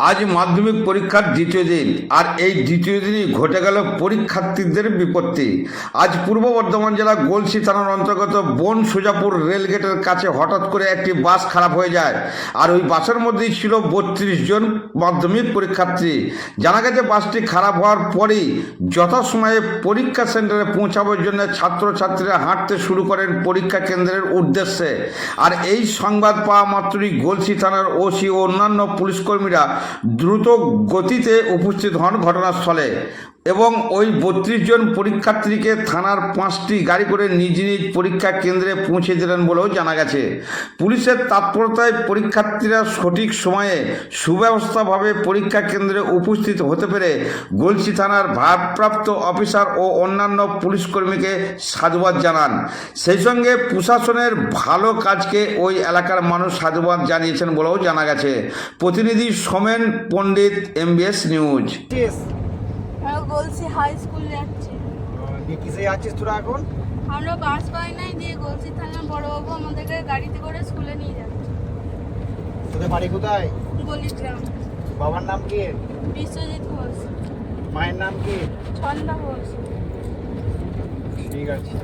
আজ মাধ্যমিক পরীক্ষার দ্বিতীয় দিন, আর এই দ্বিতীয় দিনই ঘটে গেল পরীক্ষার্থীদের বিপত্তি। আজ পূর্ব বর্ধমান জেলা গোলসি থানার অন্তর্গত বন সুজাপুর রেলগেটের কাছে হঠাৎ করে একটি বাস খারাপ হয়ে যায়, আর ওই বাসের মধ্যেই ছিল বত্রিশ জন মাধ্যমিক পরীক্ষার্থী। জানা গেছে, বাসটি খারাপ হওয়ার পরেই যথাসময়ে পরীক্ষা সেন্টারে পৌঁছাবার জন্য ছাত্রছাত্রীরা হাঁটতে শুরু করেন পরীক্ষা কেন্দ্রের উদ্দেশ্যে। আর এই সংবাদ পাওয়া মাত্রই গলসি থানার ওসি ও অন্যান্য পুলিশকর্মীরা দ্রুত গতিতে উপস্থিত হন ঘটনাস্থলে। এবং ওই বত্রিশ জন পরীক্ষার্থীকে থানার পাঁচটি গাড়ি করে নিজ নিজ পরীক্ষা কেন্দ্রে পৌঁছে দিলেন বলেও জানা গেছে। পুলিশের তৎপরতায় পরীক্ষার্থীরা সঠিক সময়ে সুব্যবস্থাভাবে পরীক্ষা কেন্দ্রে উপস্থিত হতে পেরে গলসি থানার ভারপ্রাপ্ত অফিসার ও অন্যান্য পুলিশকর্মীকে সাধুবাদ জানান। সেই সঙ্গে প্রশাসনের ভালো কাজকে ওই এলাকার মানুষ সাধুবাদ জানিয়েছেন বলেও জানা গেছে। প্রতিনিধি Somen Pandit MBS news Galsi high school যাচ্ছি। দিয়ে কিসে যাচ্ছিস তোরা এখন? আমরা বাস পাই নাই দিয়ে গলসি থানার বড়বাবু আমাদেরকে গাড়িতে করে স্কুলে নিয়ে যাচ্ছে তোদের বাড়ি কোথায়? গলিগ্রাম বাবার নাম কি? বিশ্বজিৎ ঘোষ। মায়ের নাম কি? ছন্দা ঘোষ। ঠিক আছে।